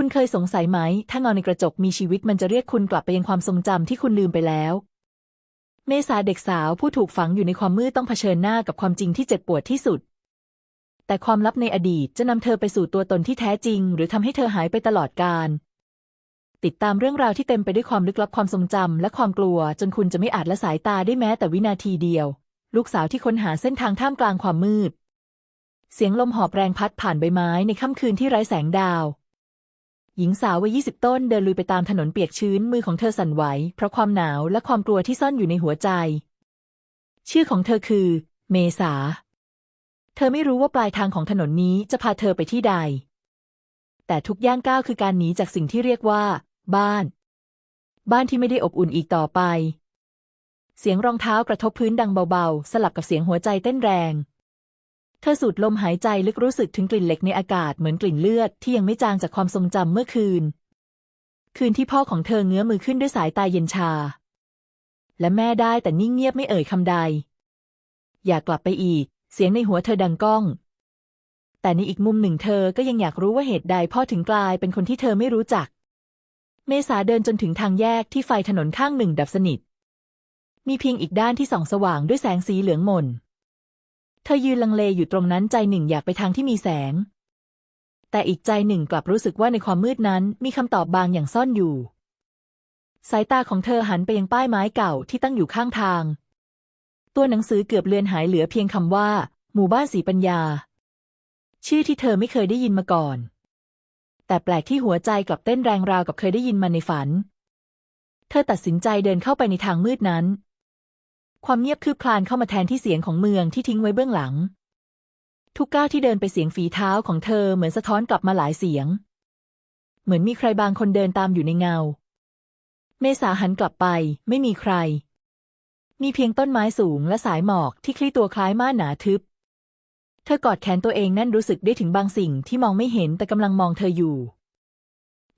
คุณเคยสงสัยไหม ถ้าเงาในกระจกมีชีวิตมันจะเรียกคุณกลับไปยังความทรงจำที่คุณลืมไปแล้ว เมษาเด็กสาวผู้ถูกฝังอยู่ในความมืดต้องเผชิญหน้ากับความจริงที่เจ็บปวดที่สุด แต่ความลับในอดีตจะนำเธอไปสู่ตัวตนที่แท้จริง หรือทำให้เธอหายไปตลอดกาลติดตามเรื่องราวที่เต็มไปด้วยความลึกลับความทรงจำและความกลัว จนคุณจะไม่อาจละสายตาได้แม้แต่วินาทีเดียว ลูกสาวที่ค้นหาเส้นทางท่ามกลางความมืด เสียงลมหอบแรงพัดผ่านใบไม้ในค่ำคืนที่ไร้แสงดาว หญิงสาววัยยี่สิบต้นเดินลุยไปตามถนนเปียกชื้นมือของเธอสั่นไหว เพราะความหนาวและความกลัวที่ซ่อนอยู่ในหัวใจ ชื่อของเธอคือ เมษา เธอไม่รู้ว่าปลายทางของถนนนี้จะพาเธอไปที่ใด แต่ทุกย่างก้าวคือการหนีจากสิ่งที่เรียกว่า บ้าน บ้านที่ไม่ได้อบอุ่นอีกต่อไป เสียงรองเท้ากระทบพื้นดังเบาๆ สลับกับเสียงหัวใจเต้นแรง เธอสูดลมหายใจลึกรู้สึกถึงกลิ่นเหล็กในอากาศเหมือนกลิ่นเลือดที่ยังไม่จางจากความทรงจำเมื่อคืน คืนที่พ่อของเธอเงื้อมือขึ้นด้วยสายตาเย็นชา และแม่ได้แต่นิ่งเงียบไม่เอ่ยคำใด อยากกลับไปอีก เสียงในหัวเธอดังก้อง แต่ในอีกมุมหนึ่งเธอก็ยังอยากรู้ว่าเหตุใดพ่อถึงกลายเป็นคนที่เธอไม่รู้จัก เมษาเดินจนถึงทางแยกที่ไฟถนนข้างหนึ่งดับสนิท มีเพียงอีกด้านที่ส่องสว่างด้วยแสงสีเหลืองหม่น เธอยืนลังเลอยู่ตรงนั้นใจหนึ่งอยากไปทางที่มีแสง แต่อีกใจหนึ่งกลับรู้สึกว่าในความมืดนั้นมีคำตอบบางอย่างซ่อนอยู่ สายตาของเธอหันไปยังป้ายไม้เก่าที่ตั้งอยู่ข้างทาง ตัวหนังสือเกือบเลือนหายเหลือเพียงคำว่า หมู่บ้านศรีปัญญา ชื่อที่เธอไม่เคยได้ยินมาก่อน แต่แปลกที่หัวใจกลับเต้นแรงราวกับเคยได้ยินมาในฝัน เธอตัดสินใจเดินเข้าไปในทางมืดนั้น ความเงียบคืบคลานเข้ามาแทนที่เสียงของเมืองที่ทิ้งไว้เบื้องหลัง ทุกก้าวที่เดินไปเสียงฝีเท้าของเธอเหมือนสะท้อนกลับมาหลายเสียง เหมือนมีใครบางคนเดินตามอยู่ในเงา เมษาหันกลับไป ไม่มีใคร มีเพียงต้นไม้สูงและสายหมอกที่คลี่ตัวคล้ายม่านหนาทึบ เธอกอดแขนตัวเองนั่นรู้สึกได้ถึงบางสิ่งที่มองไม่เห็นแต่กำลังมองเธออยู่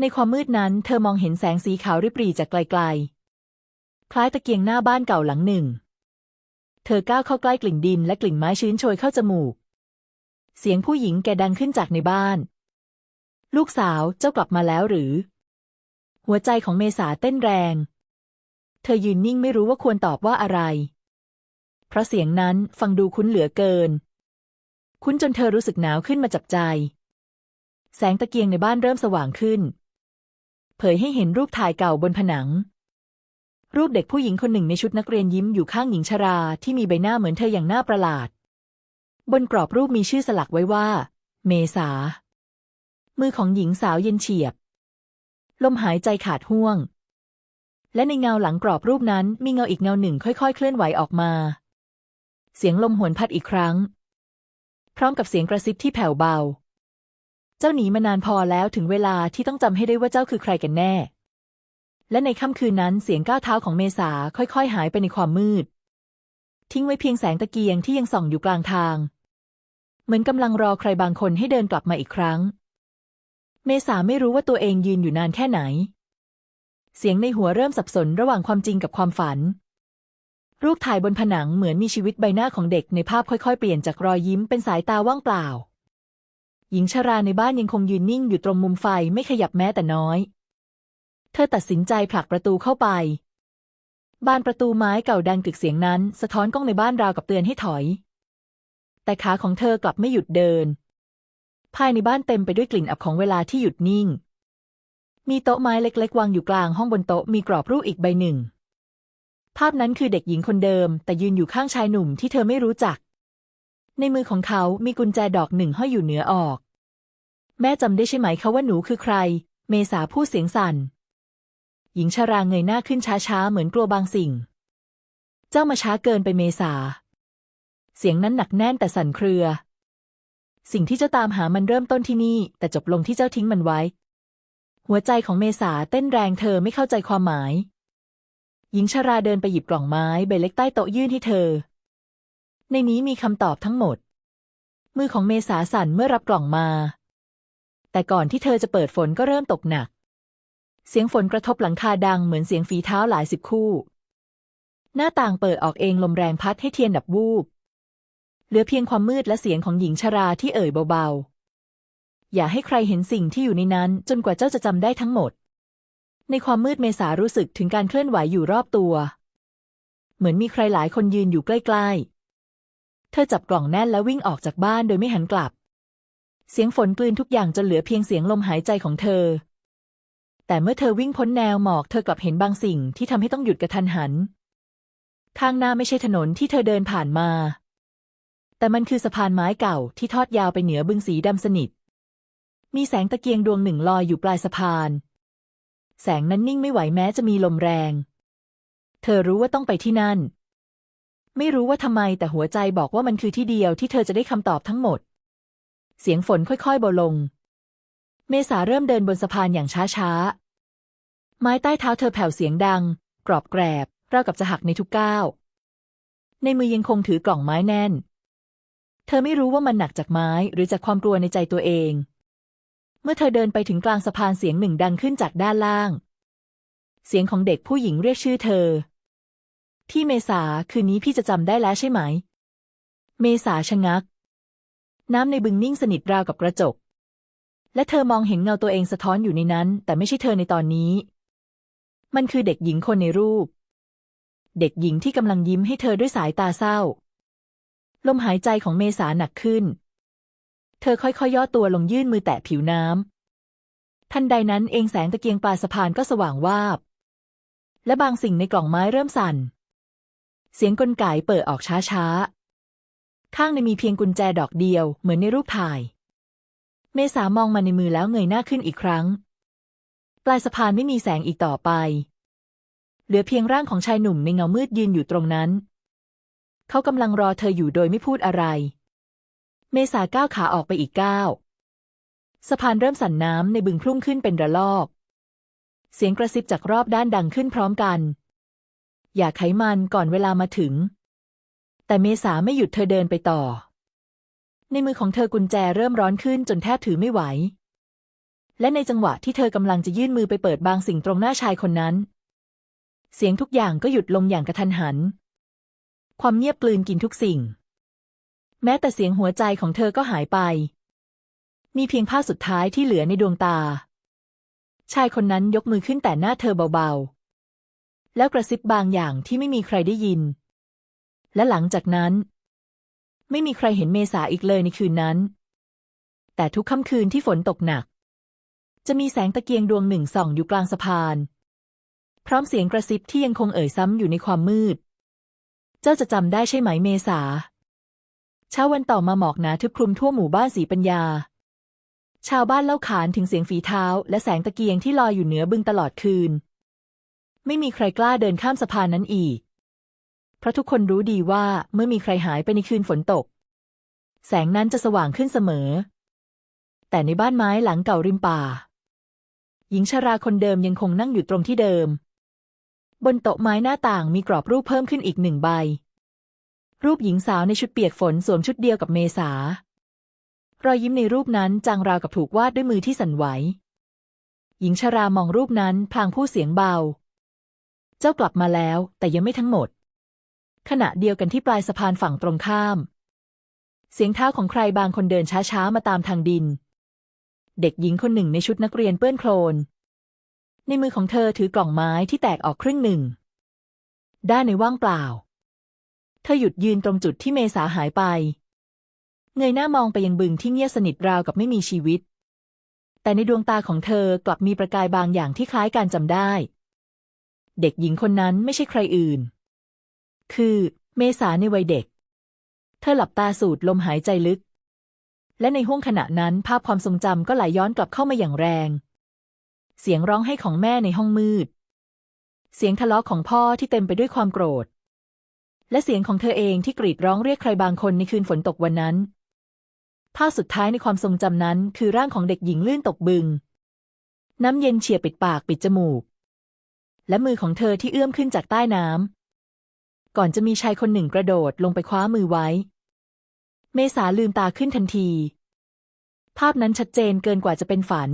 ในความมืดนั้น เธอมองเห็นแสงสีขาวริบหรี่จากไกล ๆ คล้ายตะเกียงหน้าบ้านเก่าหลังหนึ่ง เธอก้าวเข้าใกล้กลิ่นดินและกลิ่นไม้ชื้นโชยเข้าจมูก เสียงผู้หญิงแกดังขึ้นจากในบ้าน ลูกสาวเจ้ากลับมาแล้วหรือ หัวใจของเมษาเต้นแรง เธอยืนนิ่งไม่รู้ว่าควรตอบว่าอะไร เพราะเสียงนั้นฟังดูคุ้นเหลือเกิน คุ้นจนเธอรู้สึกหนาวขึ้นมาจับใจ แสงตะเกียงในบ้านเริ่มสว่างขึ้น เผยให้เห็นรูปถ่ายเก่าบนผนัง รูปเด็กผู้หญิงคนหนึ่งในชุดนักเรียนยิ้มอยู่ข้างหญิงชราที่มีใบหน้าเหมือนเธออย่างน่าประหลาด บนกรอบรูปมีชื่อสลักไว้ว่า เมษา มือของหญิงสาวเย็นเฉียบ ลมหายใจขาดห่วง และในเงาหลังกรอบรูปนั้นมีเงาอีกเงาหนึ่งค่อยๆ เคลื่อนไหวออกมา เสียงลมหวนพัดอีกครั้ง พร้อมกับเสียงกระซิบที่แผ่วเบา เจ้าหนีมานานพอแล้วถึงเวลาที่ต้องจำให้ได้ว่าเจ้าคือใครกันแน่ และในค่ำคืนนั้นเสียงก้าวเท้าของเมษาค่อยๆ หายไปในความมืด ทิ้งไว้เพียงแสงตะเกียงที่ยังส่องอยู่กลางทาง เหมือนกำลังรอใครบางคนให้เดินกลับมาอีกครั้ง เมษาไม่รู้ว่าตัวเองยืนอยู่นานแค่ไหน เสียงในหัวเริ่มสับสนระหว่างความจริงกับความฝัน รูปถ่ายบนผนังเหมือนมีชีวิตใบหน้าของเด็กในภาพค่อยๆ เปลี่ยนจากรอยยิ้มเป็นสายตาว่างเปล่า หญิงชราในบ้านยังคงยืนนิ่งอยู่ตรงมุมไฟไม่ขยับแม้แต่น้อย เธอตัดสินใจผลักประตูเข้าไป บานประตูไม้เก่าดังกึกเสียงนั้น สะท้อนกล้องในบ้านราวกับเตือนให้ถอย แต่ขาของเธอกลับไม่หยุดเดิน ภายในบ้านเต็มไปด้วยกลิ่นอับของเวลาที่หยุดนิ่ง มีโต๊ะไม้เล็ก ๆ วางอยู่กลางห้องบนโต๊ะมีกรอบรูปอีกใบหนึ่ง ภาพนั้นคือเด็กหญิงคนเดิม แต่ยืนอยู่ข้างชายหนุ่มที่เธอไม่รู้จัก ในมือของเขามีกุญแจดอกหนึ่งห้อยอยู่เหนือออก แม่จำได้ใช่ไหมคะว่าหนูคือใคร เมษาพูดเสียงสั่น หญิงชราเงยหน้าขึ้นช้าๆ เหมือนกลัวบางสิ่ง เจ้ามาช้าเกินไปเมษา เสียงนั้นหนักแน่นแต่สั่นเครือ สิ่งที่เจ้าตามหามันเริ่มต้นที่นี่ แต่จบลงที่เจ้าทิ้งมันไว้ หัวใจของเมษาเต้นแรงเธอไม่เข้าใจความหมาย หญิงชราเดินไปหยิบกล่องไม้ใบเล็กใต้โต๊ะยื่นให้เธอ ในนี้มีคำตอบทั้งหมด มือของเมษาสั่นเมื่อรับกล่องมา แต่ก่อนที่เธอจะเปิดฝนก็เริ่มตกหนัก เสียงฝนกระทบหลังคาดังเหมือนเสียงฝีเท้าหลายสิบคู่ หน้าต่างเปิดออกเองลมแรงพัดให้เทียนดับวูบ เหลือเพียงความมืดและเสียงของหญิงชราที่เอ่ยเบาๆ อย่าให้ใครเห็นสิ่งที่อยู่ในนั้นจนกว่าเจ้าจะจำได้ทั้งหมด ในความมืดเมษารู้สึกถึงการเคลื่อนไหวอยู่รอบตัว เหมือนมีใครหลายคนยืนอยู่ใกล้ๆ เธอจับกล่องแน่นแล้ววิ่งออกจากบ้านโดยไม่หันกลับ เสียงฝนกลืนทุกอย่างจนเหลือเพียงเสียงลมหายใจของเธอ แต่เมื่อเธอวิ่งพ้นแนวหมอกเธอกลับเห็นบางสิ่งที่ทำให้ต้องหยุดกระทันหัน ข้างหน้าไม่ใช่ถนนที่เธอเดินผ่านมา แต่มันคือสะพานไม้เก่าที่ทอดยาวไปเหนือบึงสีดำสนิท มีแสงตะเกียงดวงหนึ่งลอยอยู่ปลายสะพาน แสงนั้นนิ่งไม่ไหวแม้จะมีลมแรง เธอรู้ว่าต้องไปที่นั่น ไม่รู้ว่าทำไมแต่หัวใจบอกว่ามันคือที่เดียวที่เธอจะได้คำตอบทั้งหมด เสียงฝนค่อยๆเบาลง เมษาเริ่มเดินบนสะพานอย่างช้าๆ ไม้ใต้เท้าเธอแผ่วเสียงดัง กรอบแกรบราวกับจะหักในทุกก้าว ในมือยังคงถือกล่องไม้แน่น เธอไม่รู้ว่ามันหนักจากไม้หรือจากความกลัวในใจตัวเอง เมื่อเธอเดินไปถึงกลางสะพานเสียงหนึ่งดังขึ้นจากด้านล่าง เสียงของเด็กผู้หญิงเรียกชื่อเธอพี่เมษาคืนนี้พี่จะจำได้แล้วใช่ไหม เมษาชะงัก น้ำในบึงนิ่งสนิทราวกับกระจก และเธอมองเห็นเงาตัวเองสะท้อนอยู่ในนั้น แต่ไม่ใช่เธอในตอนนี้ มันคือเด็กหญิงคนในรูป เด็กหญิงที่กำลังยิ้มให้เธอด้วยสายตาเศร้า ลมหายใจของเมษาหนักขึ้น เธอค่อยๆย่อตัวลงยื่นมือแตะผิวน้ำทันใดนั้นเองแสงตะเกียงปลาสะพานก็สว่างวาบ และบางสิ่งในกล่องไม้เริ่มสั่น เสียงกลไกเปิดออกช้าๆข้างในมีเพียงกุญแจดอกเดียวเหมือนในรูปถ่าย เมษามองมาในมือแล้วเงยหน้าขึ้นอีกครั้ง ปลายสะพานไม่มีแสงอีกต่อไป เหลือเพียงร่างของชายหนุ่มในเงามืดยืนอยู่ตรงนั้น เขากำลังรอเธออยู่โดยไม่พูดอะไร เมษาก้าวขาออกไปอีกก้าวสะพานเริ่มสั่นน้ำในบึงพุ่งขึ้นเป็นระลอก เสียงกระซิบจากรอบด้านดังขึ้นพร้อมกัน อย่าไขมันก่อนเวลามาถึง แต่เมษาไม่หยุดเธอเดินไปต่อ ในมือของเธอกุญแจเริ่มร้อนขึ้นจนแทบถือไม่ไหว และในจังหวะที่เธอกำลังจะยื่นมือไปเปิดบางสิ่งตรงหน้าชายคนนั้น เสียงทุกอย่างก็หยุดลงอย่างกระทันหัน ความเงียบกลืนกินทุกสิ่ง แม้แต่เสียงหัวใจของเธอก็หายไป มีเพียงภาพสุดท้ายที่เหลือในดวงตา ชายคนนั้นยกมือขึ้นแต่หน้าเธอเบาๆ แล้วกระซิบบางอย่างที่ไม่มีใครได้ยิน และหลังจากนั้น ไม่มีใครเห็นเมษาอีกเลยในคืนนั้น แต่ทุกค่ำคืนที่ฝนตกหนัก จะมีแสงตะเกียงดวงหนึ่งส่องอยู่กลางสะพาน พร้อมเสียงกระซิบที่ยังคงเอ่ยซ้ำอยู่ในความมืด เจ้าจะจำได้ใช่ไหมเมษา เช้าวันต่อมาหมอกหนาทึบคลุมทั่วหมู่บ้านสีปัญญา ชาวบ้านเล่าขานถึงเสียงฝีเท้า และแสงตะเกียงที่ลอยอยู่เหนือบึงตลอดคืน ไม่มีใครกล้าเดินข้ามสะพานนั้นอีก เพราะทุกคนรู้ดีว่าเมื่อมีใครหายไปในคืนฝนตก แสงนั้นจะสว่างขึ้นเสมอ แต่ในบ้านไม้หลังเก่าริมป่า หญิงชราคนเดิมยังคงนั่งอยู่ตรงที่เดิม บนโต๊ะไม้หน้าต่างมีกรอบรูปเพิ่มขึ้นอีกหนึ่งใบ รูปหญิงสาวในชุดเปียกฝนสวมชุดเดียวกับเมษารอยยิ้มในรูปนั้นจางราวกับถูกวาดด้วยมือที่สั่นไหว หญิงชรามองรูปนั้นพลางพูดเสียงเบา เจ้ากลับมาแล้วแต่ยังไม่ทั้งหมด ขณะเดียวกันที่ปลายสะพานฝั่งตรงข้าม เสียงเท้าของใครบางคนเดินช้าๆมาตามทางดิน เด็กหญิงคนหนึ่งในชุดนักเรียนเปื้อนโคลน ในมือของเธอถือกล่องไม้ที่แตกออกครึ่งหนึ่ง ด้านในว่างเปล่า เธอหยุดยืนตรงจุดที่เมษาหายไป เงยหน้ามองไปยังบึงที่เงียบสนิทราวกับไม่มีชีวิต แต่ในดวงตาของเธอกลับมีประกายบางอย่างที่คล้ายการจำได้ เด็กหญิงคนนั้นไม่ใช่ใครอื่น คือ เมษาในวัยเด็ก เธอหลับตาสูดลมหายใจลึก และในห้วงขณะนั้นภาพความทรงจำก็ไหลย้อนกลับเข้ามาอย่างแรง เสียงร้องไห้ของแม่ในห้องมืด เสียงทะเลาะของพ่อที่เต็มไปด้วยความโกรธ และเสียงของเธอเองที่กรีดร้องเรียกใครบางคนในคืนฝนตกวันนั้น ภาพสุดท้ายในความทรงจำนั้น คือร่างของเด็กหญิงลื่นตกบึง น้ำเย็นเฉียบปิดปากปิดจมูกและมือของเธอที่เอื้อมขึ้นจากใต้น้ำ ก่อนจะมีชายคนหนึ่งกระโดดลงไปคว้ามือไว้ เมษาลืมตาขึ้นทันที ภาพนั้นชัดเจนเกินกว่าจะเป็นฝัน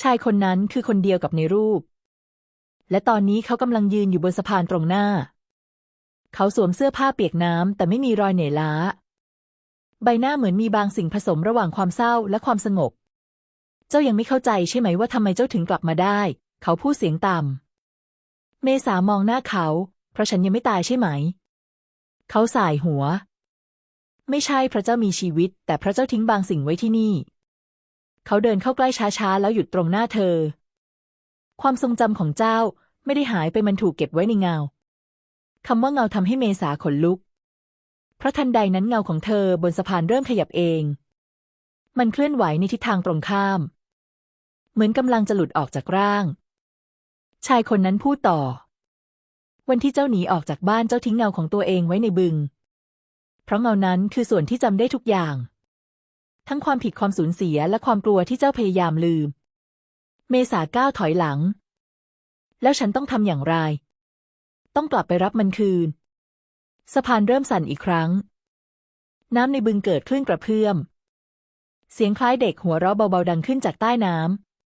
ชายคนนั้นคือคนเดียวกับในรูป และตอนนี้เขากำลังยืนอยู่บนสะพานตรงหน้า เขาสวมเสื้อผ้าเปียกน้ำแต่ไม่มีรอยเหนื่อยล้า ใบหน้าเหมือนมีบางสิ่งผสมระหว่างความเศร้าและความสงบ เจ้ายังไม่เข้าใจใช่ไหมว่าทำไมเจ้าถึงกลับมาได้ เขาพูดเสียงต่ำเมษามองหน้าเขา เพราะฉันยังไม่ตายใช่ไหม เขาสายหัว ไม่ใช่พระเจ้ามีชีวิต แต่พระเจ้าทิ้งบางสิ่งไว้ที่นี่ เขาเดินเข้าใกล้ช้าๆ แล้วหยุดตรงหน้าเธอ ความทรงจำของเจ้าไม่ได้หายไปมันถูกเก็บไว้ในเงาคำว่าเงาทำให้เมษาขนลุก เพราะทันใดนั้นเงาของเธอบนสะพานเริ่มขยับเอง มันเคลื่อนไหวในทิศทางตรงข้าม เหมือนกำลังจะหลุดออกจากร่าง ชายคนนั้นพูดต่อ วันที่เจ้าหนีออกจากบ้านเจ้าทิ้งเงาของตัวเองไว้ในบึง เพราะเงานั้นคือส่วนที่จำได้ทุกอย่าง ทั้งความผิดความสูญเสียและความกลัวที่เจ้าพยายามลืม เมษาก้าวถอยหลัง แล้วฉันต้องทำอย่างไร ต้องกลับไปรับมันคืน สะพานเริ่มสั่นอีกครั้ง น้ำในบึงเกิดคลื่นกระเพื่อม เสียงคล้ายเด็กหัวเราะเบาๆดังขึ้นจากใต้น้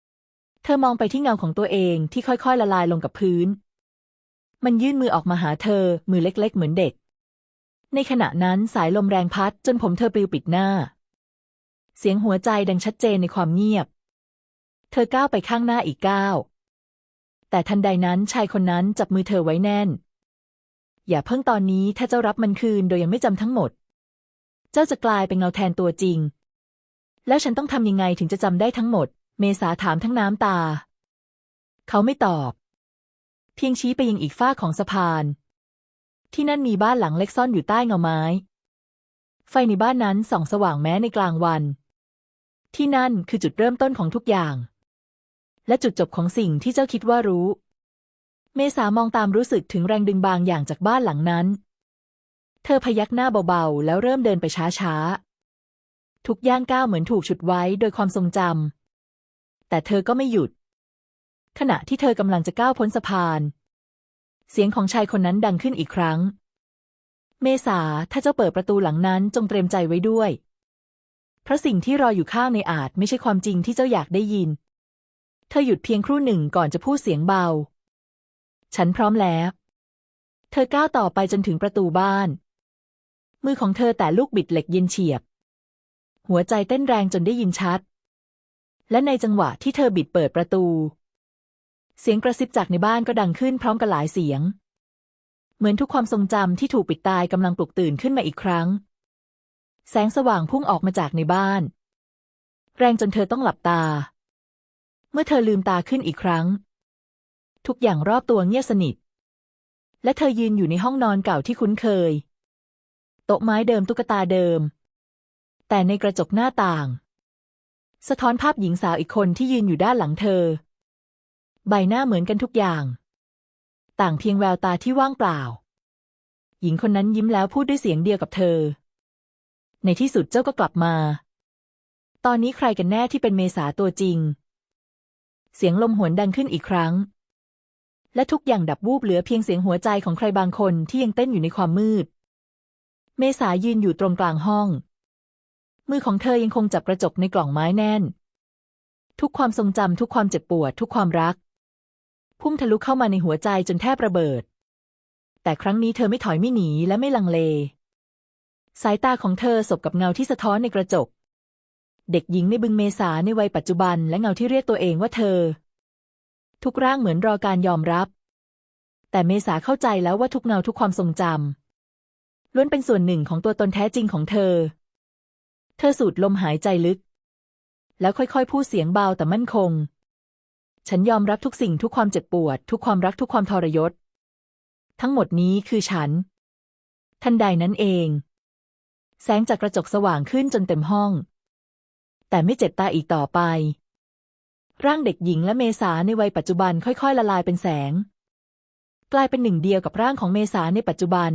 ำเธอมองไปที่เงาของตัวเองที่ค่อยๆ ละลายลงกับพื้น มันยื่นมือออกมาหาเธอ มือเล็กๆ เหมือนเด็ก ในขณะนั้นสายลมแรงพัดจนผมเธอปลิวปิดหน้า เสียงหัวใจดังชัดเจนในความเงียบ เธอก้าวไปข้างหน้าอีกก้าว แต่ทันใดนั้นชายคนนั้นจับมือเธอไว้แน่น อย่าเพิ่งตอนนี้ถ้าเจ้ารับมันคืนโดยยังไม่จำทั้งหมด เจ้าจะกลายเป็นเงาแทนตัวจริง แล้วฉันต้องทำยังไงถึงจะจำได้ทั้งหมด เมษาถามทั้งน้ำตา เขาไม่ตอบ เพียงชี้ไปยังอีกฝ้าของสะพาน ที่นั่นมีบ้านหลังเล็กซ่อนอยู่ใต้เงาไม้ ไฟในบ้านนั้นส่องสว่างแม้ในกลางวัน ที่นั่นคือจุดเริ่มต้นของทุกอย่าง และจุดจบของสิ่งที่เจ้าคิดว่ารู้ เมษามองตามรู้สึกถึงแรงดึงบางอย่างจากบ้านหลังนั้น เธอพยักหน้าเบาๆ แล้วเริ่มเดินไปช้าๆ ทุกย่างก้าวเหมือนถูกฉุดไว้โดยความทรงจำแต่เธอก็ไม่หยุด ขณะที่เธอกำลังจะก้าวพ้นสะพาน เสียงของชายคนนั้นดังขึ้นอีกครั้ง เมษาถ้าเจ้าเปิดประตูหลังนั้นจงเตรียมใจไว้ด้วย เพราะสิ่งที่รออยู่ข้างในอาจไม่ใช่ความจริงที่เจ้าอยากได้ยิน เธอหยุดเพียงครู่หนึ่งก่อนจะพูดเสียงเบา ฉันพร้อมแล้ว เธอก้าวต่อไปจนถึงประตูบ้าน มือของเธอแต่ลูกบิดเหล็กเย็นเฉียบ หัวใจเต้นแรงจนได้ยินชัด และในจังหวะที่เธอบิดเปิดประตู เสียงกระซิบจากในบ้านก็ดังขึ้นพร้อมกับหลายเสียง เหมือนทุกความทรงจำที่ถูกปิดตายกำลังปลุกตื่นขึ้นมาอีกครั้ง แสงสว่างพุ่งออกมาจากในบ้าน แรงจนเธอต้องหลับตา เมื่อเธอลืมตาขึ้นอีกครั้ง ทุกอย่างรอบตัวเงียบสนิท และเธอยืนอยู่ในห้องนอนเก่าที่คุ้นเคย โต๊ะไม้เดิมตุ๊กตาเดิม แต่ในกระจกหน้าต่าง สะท้อนภาพหญิงสาวอีกคนที่ยืนอยู่ด้านหลังเธอ ใบหน้าเหมือนกันทุกอย่าง ต่างเพียงแววตาที่ว่างเปล่า หญิงคนนั้นยิ้มแล้วพูดด้วยเสียงเดียวกับเธอ ในที่สุดเจ้าก็กลับมา ตอนนี้ใครกันแน่ที่เป็นเมษาตัวจริง เสียงลมหวนดังขึ้นอีกครั้ง และทุกอย่างดับวูบเหลือเพียงเสียงหัวใจของใครบางคนที่ยังเต้นอยู่ในความมืด เมษายืนอยู่ตรงกลางห้อง มือของเธอยังคงจับกระจกในกล่องไม้แน่นทุกความทรงจำทุกความเจ็บปวด ทุกความรัก พุ่งทะลุเข้ามาในหัวใจจนแทบระเบิด แต่ครั้งนี้เธอไม่ถอยไม่หนีและไม่ลังเล สายตาของเธอสบกับเงาที่สะท้อนในกระจก เด็กหญิงในบึงเมษาในวัยปัจจุบันและเงาที่เรียกตัวเองว่าเธอ ทุกร่างเหมือนรอการยอมรับ แต่เมษาเข้าใจแล้วว่าทุกเงาทุกความทรงจำล้วนเป็นส่วนหนึ่งของตัวตนแท้จริงของเธอ เธอสูดลมหายใจลึก แล้วค่อยๆพูดเสียงเบาแต่มั่นคง ฉันยอมรับทุกสิ่งทุกความเจ็บปวด ทุกความรักทุกความทรยศ ทั้งหมดนี้คือฉัน ทันใดนั้นเอง แสงจากกระจกสว่างขึ้นจนเต็มห้อง แต่ไม่เจ็บตาอีกต่อไป ร่างเด็กหญิงและเมษาในวัยปัจจุบันค่อยๆ ละลายเป็นแสง กลายเป็นหนึ่งเดียวกับร่างของเมษาในปัจจุบัน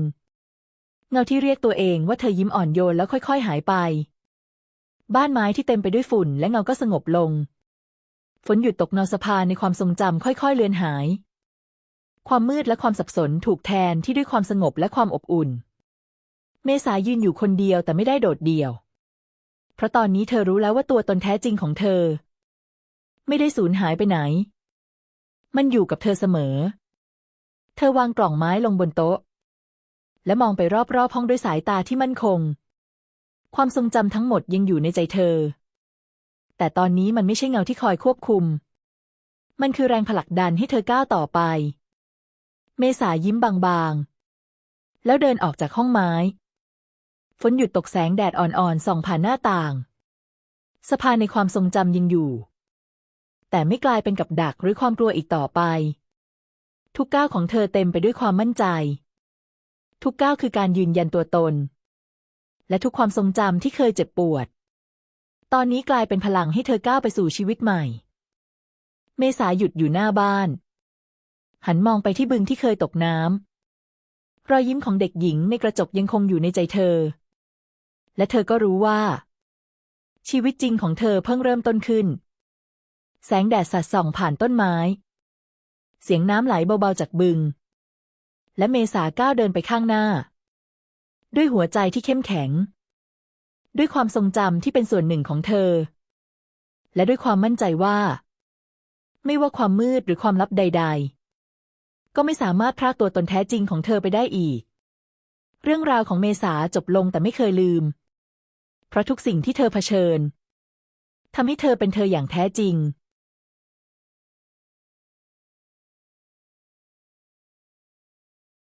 เงาที่เรียกตัวเองว่าเธอยิ้มอ่อนโยนแล้วค่อย ๆ หายไป บ้านไม้ที่เต็มไปด้วยฝุ่นและเงาก็สงบลง ฝนหยุดตกนอสะพาในความทรงจำค่อยๆเลือนหาย ความมืดและความสับสนถูกแทนที่ด้วยความสงบและความอบอุ่น เมษายืนอยู่คนเดียวแต่ไม่ได้โดดเดี่ยว เพราะตอนนี้เธอรู้แล้วว่าตัวตนแท้จริงของเธอ ไม่ได้สูญหายไปไหน มันอยู่กับเธอเสมอ เธอวางกล่องไม้ลงบนโต๊ะ และมองไปรอบๆห้องด้วยสายตาที่มั่นคง ความทรงจำทั้งหมดยังอยู่ในใจเธอ แต่ตอนนี้มันไม่ใช่เงาที่คอยควบคุม มันคือแรงผลักดันให้เธอก้าวต่อไป เมษายิ้มบางๆ แล้วเดินออกจากห้องไม้ ฝนหยุดตกแสงแดดอ่อนๆ ส่องผ่านหน้าต่างสะพาในความทรงจำยังอยู่ แต่ไม่กลายเป็นกับดักหรือความกลัวอีกต่อไป ทุกก้าวของเธอเต็มไปด้วยความมั่นใจ ทุกก้าวคือการยืนยันตัวตน และทุกความทรงจำที่เคยเจ็บปวด ตอนนี้กลายเป็นพลังให้เธอก้าวไปสู่ชีวิตใหม่ เมษาหยุดอยู่หน้าบ้าน หันมองไปที่บึงที่เคยตกน้ำรอยยิ้มของเด็กหญิงในกระจกยังคงอยู่ในใจเธอ และเธอก็รู้ว่า ชีวิตจริงของเธอเพิ่งเริ่มต้นขึ้น แสงแดดสัดส่องผ่านต้นไม้ เสียงน้ำไหลเบาๆจากบึง และเมษาก้าวเดินไปข้างหน้า ด้วยหัวใจที่เข้มแข็ง ด้วยความทรงจำที่เป็นส่วนหนึ่งของเธอ และด้วยความมั่นใจว่า ไม่ว่าความมืดหรือความลับใด ๆ ก็ไม่สามารถพรากตัวตนแท้จริงของเธอไปได้อีก เรื่องราวของเมษาจบลงแต่ไม่เคยลืม เพราะทุกสิ่งที่เธอเผชิญทำให้เธอเป็นเธออย่างแท้จริง